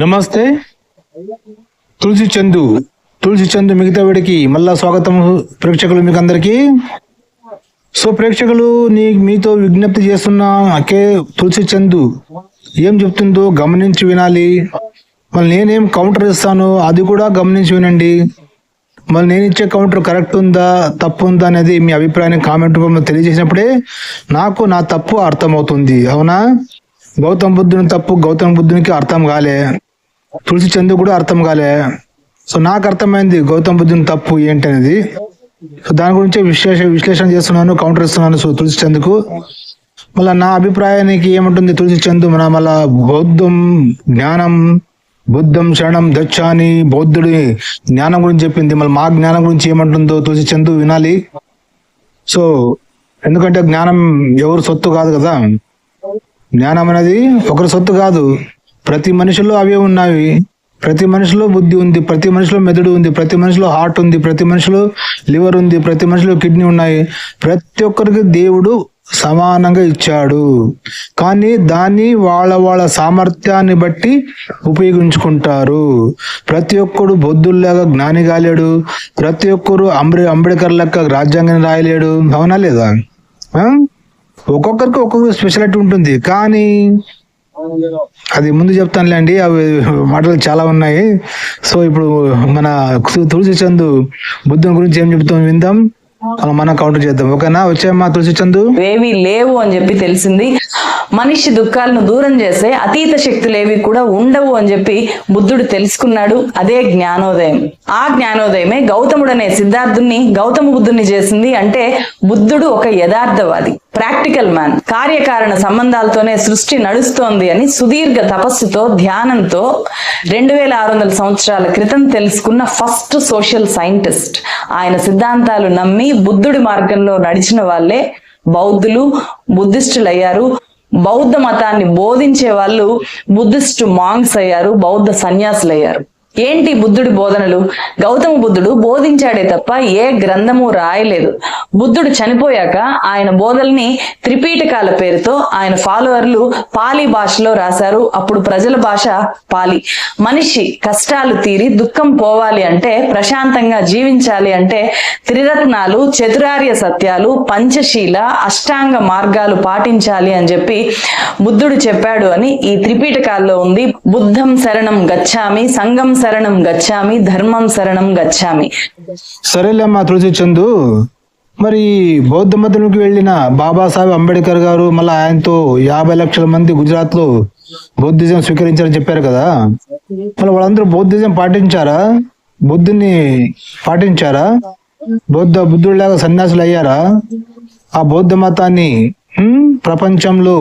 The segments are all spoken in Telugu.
నమస్తే. తులసి చందు తులసి చందు మిగతా వీడికి మళ్ళా స్వాగతం ప్రేక్షకులు మీకు అందరికీ. సో ప్రేక్షకులు నీ మీతో విజ్ఞప్తి చేస్తున్న అకే తులసి చందు ఏం చెప్తుందో గమనించి వినాలి. మళ్ళీ నేనేం కౌంటర్ ఇస్తాను అది కూడా గమనించి వినండి. మళ్ళీ నేను ఇచ్చే కౌంటర్ కరెక్ట్ ఉందా తప్పు ఉందా అనేది మీ అభిప్రాయాన్ని కామెంట్ రూపంలో తెలియజేసినప్పుడే నాకు నా తప్పు అర్థమవుతుంది. అవునా? గౌతమ బుద్ధుని తప్పు గౌతమ బుద్ధునికి అర్థం కాలే. తులసి చందు కూడా అర్థం కాలే. సో నాకు అర్థమైంది గౌతమ్ బుద్ధుని తప్పు ఏంటి అనేది సో దాని గురించి విశ్లేష విశ్లేషణ చేస్తున్నాను కౌంటర్ ఇస్తున్నాను సో తులసి చందుకు. మళ్ళీ నా అభిప్రాయానికి ఏముంటుంది? తులసి చందు మన మళ్ళా బౌద్ధం జ్ఞానం బుద్ధం శరణం దచ్చాని బౌద్ధుడి జ్ఞానం గురించి చెప్పింది. మళ్ళీ మా జ్ఞానం గురించి ఏమంటుందో తులసి చందు వినాలి. సో ఎందుకంటే జ్ఞానం ఎవరు సొత్తు కాదు కదా. జ్ఞానం అనేది ఒకరి సొత్తు కాదు. ప్రతి మనిషిలో అవే ఉన్నాయి. ప్రతి మనిషిలో బుద్ధి ఉంది ప్రతి మనిషిలో మెదడు ఉంది ప్రతి మనిషిలో హార్ట్ ఉంది ప్రతి మనిషిలో లివర్ ఉంది ప్రతి మనిషిలో కిడ్నీ ఉన్నాయి. ప్రతి ఒక్కరికి దేవుడు సమానంగా ఇచ్చాడు. కానీ దాన్ని వాళ్ళ వాళ్ళ సామర్థ్యాన్ని బట్టి ఉపయోగించుకుంటారు. ప్రతి ఒక్కడు బొద్దుల్లాగా జ్ఞాని కాలేడు. ప్రతి ఒక్కరు అంబే అంబేద్కర్ లెక్క రాజ్యాంగాన్ని రాయలేడు. అవునా లేదా? ఒక్కొక్కరికి ఒక్కొక్క స్పెషాలిటీ ఉంటుంది. కానీ అది ముందు చెప్తానులేండి అవి మాటలు చాలా ఉన్నాయి. సో ఇప్పుడు మన తులసి చందు బుద్ధుని గురించి ఏం చెప్తాం విందాం? అలా మనం కౌంటర్ చేద్దాం. ఓకేనా? వచ్చాయమ్మా తులసి చందు. ఏవి లేవు అని చెప్పి తెలిసింది. మనిషి దుఃఖాలను దూరం చేసే అతీత శక్తులేవి కూడా ఉండవు అని చెప్పి బుద్ధుడు తెలుసుకున్నాడు. అదే జ్ఞానోదయం. ఆ జ్ఞానోదయమే గౌతముడు అనే సిద్ధార్థుని గౌతమ బుద్ధుని చేసింది. అంటే బుద్ధుడు ఒక యథార్థవాది. ప్రాక్టికల్ మ్యాన్ కార్యకారణ సంబంధాలతోనే సృష్టి నడుస్తోంది అని సుదీర్ఘ తపస్సుతో ధ్యానంతో రెండు వేల ఆరు వందల సంవత్సరాల క్రితం తెలుసుకున్న ఫస్ట్ సోషల్ సైంటిస్ట్. ఆయన సిద్ధాంతాలు నమ్మి బుద్ధుడి మార్గంలో నడిచిన వాళ్ళే బౌద్ధులు బుద్ధిస్టులు అయ్యారు బౌద్ధ మతాన్ని బోధించే వాళ్ళు బుద్ధిస్టు మాంగ్స్ అయ్యారు బౌద్ధ సన్యాసులు అయ్యారు ఏంటి బుద్ధుడి బోధనలు? గౌతమ బుద్ధుడు బోధించాడే తప్ప ఏ గ్రంథము రాయలేదు. బుద్ధుడు చనిపోయాక ఆయన బోధల్ని త్రిపీఠకాల పేరుతో ఆయన ఫాలోవర్లు పాలి భాషలో రాశారు. అప్పుడు ప్రజల భాష పాలి. మనిషి కష్టాలు తీరి దుఃఖం పోవాలి అంటే ప్రశాంతంగా జీవించాలి అంటే త్రిరత్నాలు చతురార్య సత్యాలు పంచశీల అష్టాంగ మార్గాలు పాటించాలి అని చెప్పి బుద్ధుడు చెప్పాడు అని ఈ త్రిపీఠకాల్లో ఉంది. బుద్ధం శరణం గచ్చామి సంఘం శరణం గచ్చామి ధర్మం శరణం గచ్చామి. సరేలేమ్మా తులసి చందు. మరి బౌద్ధ మతంలోకి వెళ్ళిన బాబాసాహెబ్ అంబేద్కర్ గారు మళ్ళీ ఆయనతో యాభై లక్షల మంది గుజరాత్లో బౌద్ధిజం స్వీకరించారని చెప్పారు కదా. మళ్ళీ వాళ్ళందరూ బౌద్ధిజం పాటించారా? బుద్ధుని పాటించారా? బౌద్ధ బుద్ధుడిలాగా సన్యాసులు అయ్యారా? ఆ బౌద్ధ మతాన్ని ప్రపంచంలో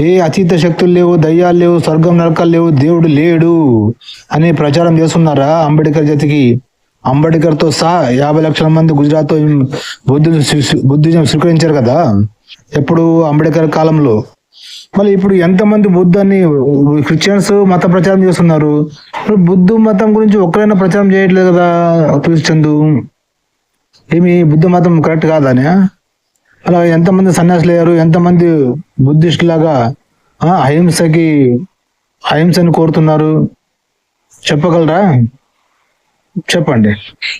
ఏ అతీత శక్తులు లేవు దయ్యాలు లేవు స్వర్గం నరకాలు లేవు దేవుడు లేడు అని ప్రచారం చేస్తున్నారా అంబేద్కర్ జతికి? అంబేద్కర్తో సహా యాభై లక్షల మంది గుజరాత్లో బుద్ధిజం స్వీకరించారు కదా? ఎప్పుడు అంబేద్కర్ కాలంలో? మళ్ళీ ఇప్పుడు ఎంతమంది బుద్ధాన్ని క్రిస్టియన్స్ మత ప్రచారం చేస్తున్నారు? బుద్ధ బుద్ధు మతం గురించి ఒక్కరైనా ప్రచారం చేయట్లేదు కదా తులసి చందు. ఏమి బుద్ధ మతం కరెక్ట్ కాదానే? అలా ఎంతమంది సన్యాసులు అయ్యారు? ఎంతమంది బుద్ధిస్టులాగా ఆ, అహింసకి అహింసని కోరుతున్నారు? చెప్పగలరా? చెప్పండి.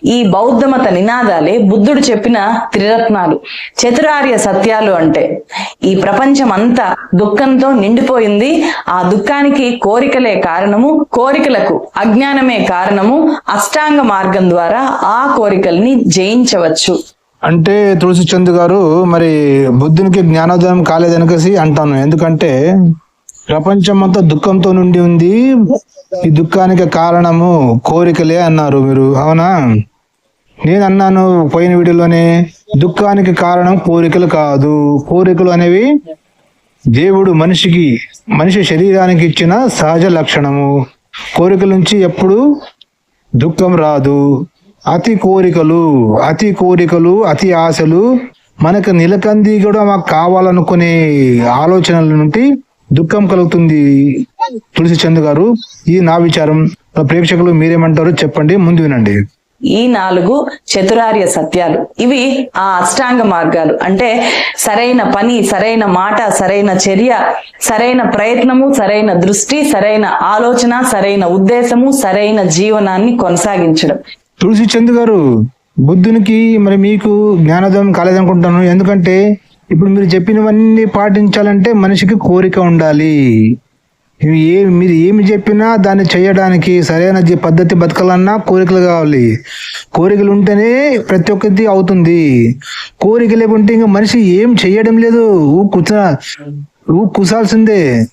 ఈ బౌద్ధ మత నినాదాలే బుద్ధుడు చెప్పిన త్రిరత్నాలు చతురార్య సత్యాలు అంటే. ఈ ప్రపంచం అంతా దుఃఖంతో నిండిపోయింది. ఆ దుఃఖానికి కోరికలే కారణము కోరికలకు అజ్ఞానమే కారణము అష్టాంగ మార్గం ద్వారా ఆ కోరికల్ని జయించవచ్చు. అంటే తులసి చంద్ గారు మరి బుద్ధునికి జ్ఞానోదయం కాలేదనకసి అంటాను. ఎందుకంటే ప్రపంచం అంతా దుఃఖంతో నుండి ఉంది. ఈ దుఃఖానికి కారణము కోరికలే అన్నారు మీరు. అవునా? నేను అన్నాను పోయిన వీడియోలోనే దుఃఖానికి కారణం కోరికలు కాదు. కోరికలు అనేవి దేవుడు మనిషికి మనిషి శరీరానికి ఇచ్చిన సహజ లక్షణము. కోరికల నుంచి ఎప్పుడు దుఃఖం రాదు. అతి కోరికలు అతి కోరికలు అతి ఆశలు మనకు నిలకంది కూడా మాకు కావాలనుకునే ఆలోచనల నుండి దుఃఖం కలుగుతుంది. తులసి చంద్ గారు ఈ నా విచారం. ప్రేక్షకులు మీరేమంటారో చెప్పండి ముందు వినండి. ఈ నాలుగు చతురార్య సత్యాలు. ఇవి ఆ అష్టాంగ మార్గాలు. అంటే సరైన పని సరైన మాట సరైన చర్య సరైన ప్రయత్నము సరైన దృష్టి సరైన ఆలోచన సరైన ఉద్దేశము సరైన జీవనాన్ని కొనసాగించడం. తులసి చంద్ గారు బుద్ధునికి మరి మీకు జ్ఞానోదయం కాలేదనుకుంటాను. ఎందుకంటే ఇప్పుడు మీరు చెప్పినవన్నీ పాటించాలంటే మనిషికి కోరిక ఉండాలి. ఏ మీరు ఏమి చెప్పినా దాన్ని చేయడానికి సరైన పద్ధతి బతకాలన్నా కోరికలు కావాలి. కోరికలు ఉంటేనే ప్రతి ఒక్కరిది అవుతుంది. కోరిక లేకుంటే ఇంకా మనిషి ఏం చేయడం లేదు. ఊ కూర్చ ఊ కూసాల్సిందే.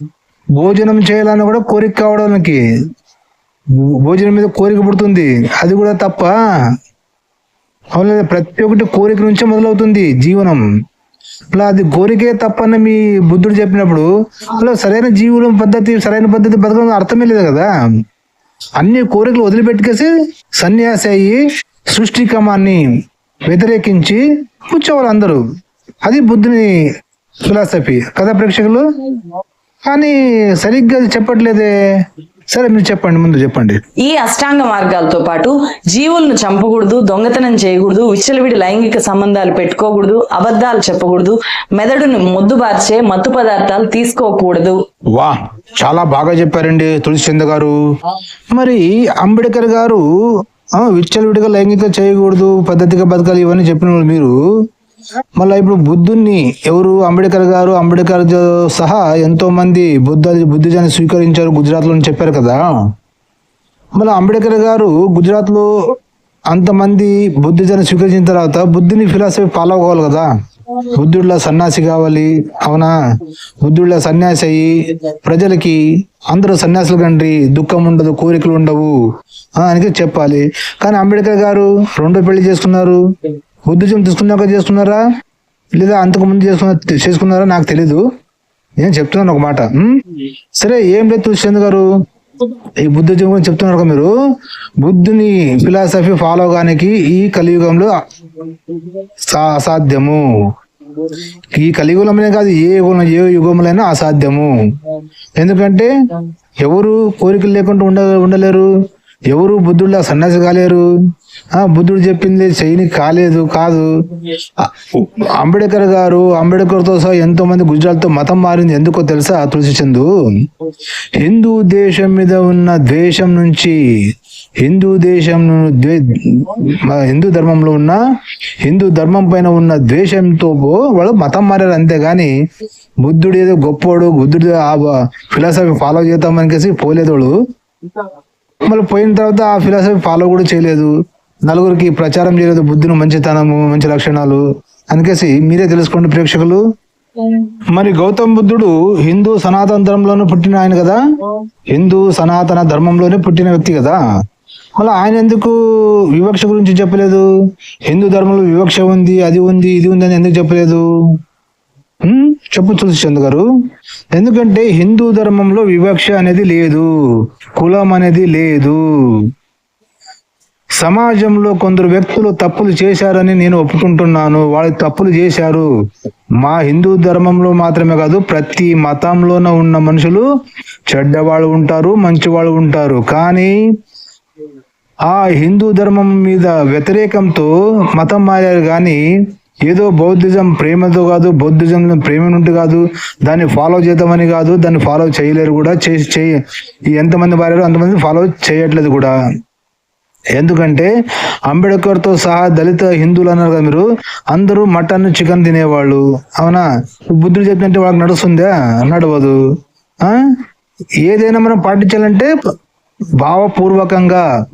భోజనం చేయాలన్నా కూడా కోరిక కావడానికి. భోజనం మీద కోరిక పుడుతుంది. అది కూడా తప్ప అవును ప్రతి ఒక్కటి కోరిక నుంచే మొదలవుతుంది జీవనం. అలా అది కోరికే తప్పని మీ బుద్ధుడు చెప్పినప్పుడు అలా సరైన జీవనం పద్ధతి సరైన పద్ధతి బతకడం అర్థమే లేదు కదా. అన్ని కోరికలు వదిలిపెట్టుకేసి సన్యాసి అయ్యి సృష్టి క్రమాన్ని వ్యతిరేకించి కూర్చోవాలి అందరూ. అది బుద్ధుని ఫిలాసఫీ. కథా ప్రేక్షకులు? కానీ సరిగ్గా అది చెప్పట్లేదే. సరే మీరు చెప్పండి ముందు చెప్పండి. ఈ అష్టాంగ మార్గాలతో పాటు జీవులను చంపకూడదు దొంగతనం చేయకూడదు విచ్చలవిడి లైంగిక సంబంధాలు పెట్టుకోకూడదు అబద్ధాలు చెప్పకూడదు మెదడును మొద్దుబార్చే మత్తు పదార్థాలు తీసుకోకూడదు. వా చాలా బాగా చెప్పారండి తులసిచంద గారు. మరి అంబేద్కర్ గారు విచ్చలవిడిగా లైంగిక చేయకూడదు పద్ధతిగా బతకాలి ఇవన్నీ చెప్పిన వాళ్ళు మీరు. మళ్ళీ ఇప్పుడు బుద్ధుణ్ణి ఎవరు? అంబేద్కర్ గారు అంబేద్కర్ సహా ఎంతో మంది బుద్ధ బుద్ధిజాన్ని స్వీకరించారు గుజరాత్లో చెప్పారు కదా. మళ్ళీ అంబేద్కర్ గారు గుజరాత్లో అంతమంది బుద్ధిజాన్ని స్వీకరించిన తర్వాత బుద్ధుని ఫిలాసఫీ ఫాలో అవ్వాలి కదా. బుద్ధుడిలా సన్యాసి కావాలి అవునా? బుద్ధుడిలా సన్యాసి అయ్యి ప్రజలకి అందరూ సన్యాసులు కండ్రి దుఃఖం ఉండదు కోరికలు ఉండవు. అని చెప్పాలి. కానీ అంబేద్కర్ గారు రెండో పెళ్ళి చేసుకున్నారు. బుద్ధిజం తీసుకున్నాక చేసుకున్నారా లేదా అంతకు ముందు చేసుకున్న చేసుకున్నారా? నాకు తెలీదు. నేను చెప్తున్నాను ఒక మాట. సరే ఏం లేదు తులసిచంద్ గారు. ఈ బుద్ధిజం గురించి చెప్తున్నారు కదా మీరు. బుద్ధుని ఫిలాసఫీ ఫాలో కానికి ఈ కలియుగంలో సా- అసాధ్యము. ఈ కలియుగంలోనే కాదు ఏ యుగంలో ఏ యుగంలోనైనా అసాధ్యము. ఎందుకంటే ఎవరు కోరికలు లేకుండా ఉండ ఉండలేరు. ఎవరు బుద్ధుడిలా సన్యాసి కాలేరు. బుద్ధుడు చెప్పింది చేయని కాలేదు కాదు. అంబేద్కర్ గారు అంబేద్కర్తో సహా ఎంతో మంది గుజరాత్తో మతం మారింది ఎందుకో తెలుసా తులసి చందు? హిందూ దేశం మీద ఉన్న ద్వేషం నుంచి హిందూ దేశం ద్వే హిందూ ధర్మంలో ఉన్న హిందూ ధర్మం పైన ఉన్న ద్వేషంతో వాళ్ళు మతం మారారు అంతేగాని బుద్ధుడు ఏదో గొప్పోడు బుద్ధుడు ఆ ఫిలాసఫీ ఫాలో చేద్దామనికేసి పోలేదు వాళ్ళు. మళ్ళీ పోయిన తర్వాత ఆ ఫిలాసఫీ ఫాలో కూడా చేయలేదు. నలుగురికి ప్రచారం చేయలేదు బుద్ధుని మంచితనము మంచి లక్షణాలు. అందుకేసి మీరే తెలుసుకోండి ప్రేక్షకులు. మరి గౌతమ్ బుద్ధుడు హిందూ సనాతన ధర్మంలోనే పుట్టిన ఆయన కదా? హిందూ సనాతన ధర్మంలోనే పుట్టిన వ్యక్తి కదా? మళ్ళీ ఆయన ఎందుకు వివక్ష గురించి చెప్పలేదు? హిందూ ధర్మంలో వివక్ష ఉంది అది ఉంది ఇది ఉంది అని ఎందుకు చెప్పలేదు? చెప్పు తులసిచంద్ గారు. ఎందుకంటే హిందూ ధర్మంలో వివక్ష అనేది లేదు కులం అనేది లేదు. సమాజంలో కొందరు వ్యక్తులు తప్పులు చేశారని నేను ఒప్పుకుంటున్నాను. వాళ్ళు తప్పులు చేశారు. మా హిందూ ధర్మంలో మాత్రమే కాదు ప్రతి మతంలోన ఉన్న మనుషులు చెడ్డవాళ్ళు ఉంటారు మంచివాళ్ళు ఉంటారు. కానీ ఆ హిందూ ధర్మం మీద వ్యతిరేకంతో మతం మారారు కానీ ఏదో బౌద్ధిజం ప్రేమతో కాదు బౌద్ధిజం ప్రేమ నుండి కాదు దాన్ని ఫాలో చేద్దామని కాదు దాన్ని ఫాలో చేయలేరు కూడా. చేసి చేయ ఎంతమంది మారారు అంతమంది ఫాలో చేయట్లేదు కూడా. ఎందుకంటే అంబేద్కర్తో సహా దళిత హిందువులు అన్నారు కదా మీరు? అందరూ మటన్ చికెన్ తినేవాళ్ళు. అవునా? బుద్ధుడు చెప్పినట్టే వాళ్ళకి నడుస్తుందా? నడవదు. ఏదైనా మనం పాటించాలంటే భావపూర్వకంగా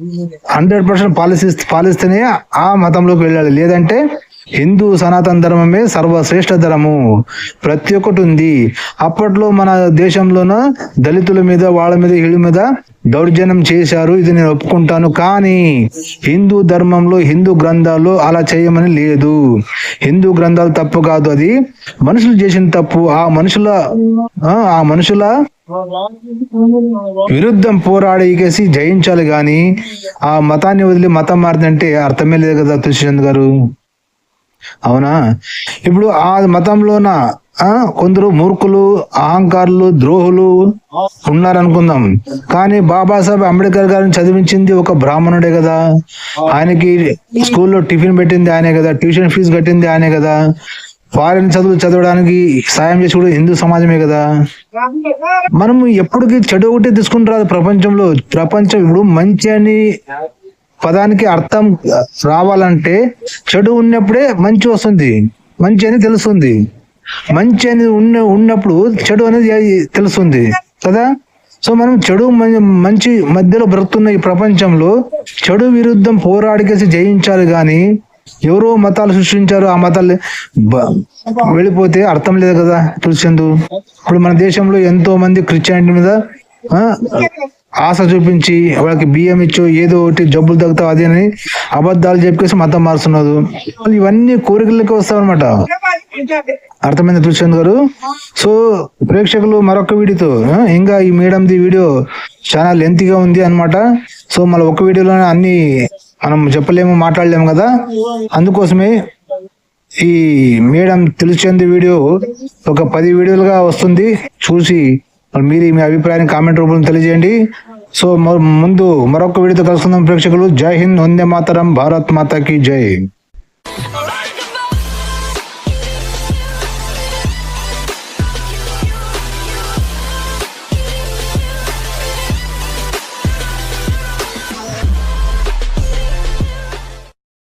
హండ్రెడ్ పర్సెంట్ పాలసీ పాలిస్తేనే ఆ మతంలోకి వెళ్ళాలి. లేదంటే హిందూ సనాతన ధర్మమే సర్వశ్రేష్ఠ ధర్మము. ప్రతి ఒక్కటి ఉంది. అప్పట్లో మన దేశంలోన దళితుల మీద వాళ్ళ మీద వీళ్ళ మీద దౌర్జన్యం చేశారు ఇది నేను ఒప్పుకుంటాను కానీ హిందూ ధర్మంలో హిందూ గ్రంథాల్లో అలా చేయమని లేదు. హిందూ గ్రంథాలు తప్పు కాదు అది. మనుషులు చేసిన తప్పు ఆ మనుషుల ఆ, మనుషుల విరుద్ధం పోరాడేసి జయించాలి గాని ఆ మతాన్ని వదిలి మతం మారిందంటే అర్థమే లేదు కదా తుషిచంద్ గారు. అవునా? ఇప్పుడు ఆ మతంలోన కొందరు మూర్ఖులు అహంకారులు ద్రోహులు ఉన్నారనుకుందాం. కానీ బాబాసాహెబ్ అంబేద్కర్ గారిని చదివించింది ఒక బ్రాహ్మణుడే కదా. ఆయనకి స్కూల్లో టిఫిన్ పెట్టింది ఆయనే కదా ట్యూషన్ ఫీజు కట్టింది ఆయనే కదా. ఫారిన్ చదువులు చదవడానికి సాయం చేసి కూడా హిందూ సమాజమే కదా. మనం ఎప్పటికీ చెడు ఒకటి తీసుకుని రాదు ప్రపంచంలో. ప్రపంచం ఇప్పుడు మంచి అని పదానికి అర్థం రావాలంటే చెడు ఉన్నప్పుడే మంచి వస్తుంది. మంచి అని తెలుస్తుంది. మంచి అనేది ఉన్న ఉన్నప్పుడు చెడు అనేది తెలుస్తుంది. కదా? సో మనం చెడు మంచి మధ్యలో బ్రతున్న ఈ ప్రపంచంలో చెడు విరుద్ధం పోరాడికేసి జయించాలి కానీ ఎవరో మతాలు సృష్టించారు ఆ మతాలు వెళ్ళిపోతే అర్థం లేదు కదా తులసిందు ఇప్పుడు మన దేశంలో ఎంతో మంది క్రిస్టియానిటీ మీద ఆ, ఆశ చూపించి వాళ్ళకి బియ్యం ఇచ్చో ఏదో ఒకటి జబ్బులు తగ్గుతావు అది అని అబద్ధాలు చెప్పేసి మతం మారుస్తున్నారు. ఇవన్నీ కోరికలకి వస్తావన్నమాట అర్థమైంది తులసింద్ గారు? సో ప్రేక్షకులు మరొక వీడియోతో ఇంకా ఈ మేడంది వీడియో చాలా లెంత్గా ఉంది అన్నమాట. సో మళ్ళీ ఒక వీడియోలోనే అన్ని మనం చెప్పలేము మాట్లాడలేము కదా. అందుకోసమే ఈ మేడం తెలిసింది వీడియో ఒక పది వీడియోలుగా వస్తుంది. చూసి మరి మీ అభిప్రాయాన్ని కామెంట్ రూపంలో తెలియజేయండి. సో ముందు మరొక వీడియోతో కలుసుకుందాం ప్రేక్షకులు. జై హింద్ వందే మాతరం భారత్ మాతాకి జై.